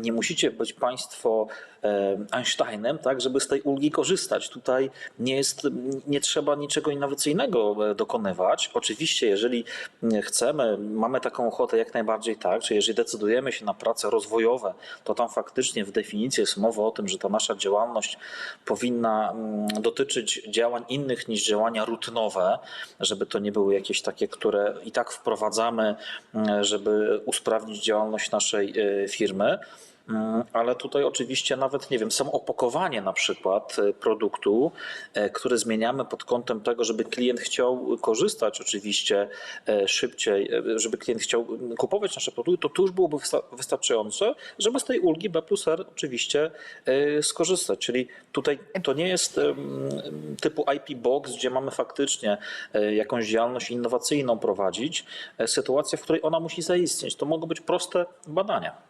nie musicie być Państwo e, Einsteinem, tak, żeby z tej ulgi korzystać. Tutaj nie jest, nie trzeba niczego innowacyjnego e, dokonywać. Oczywiście, jeżeli mm, chcemy, mamy taką ochotę jak najbardziej tak, że jeżeli decydujemy się na prace rozwojowe, to tam faktycznie w definicji jest mowa o tym, że ta nasza działalność powinna mm, dotyczyć działań innych niż działania rutynowe, żeby to nie były jakieś takie, które i tak wprowadzamy, mm, żeby usprawnić działalność naszej e, firmy. Mm, Ale tutaj oczywiście nawet, nie wiem, samo opakowanie na przykład e, produktu, e, które zmieniamy pod kątem tego, żeby klient chciał korzystać oczywiście e, szybciej, żeby klient chciał kupować nasze produkty, to tu już byłoby wysta- wystarczające, żeby z tej ulgi B plus R oczywiście skorzystać. Czyli tutaj to nie jest typu IP Box, gdzie mamy faktycznie jakąś działalność innowacyjną prowadzić, sytuacja, w której ona musi zaistnieć. To mogą być proste badania.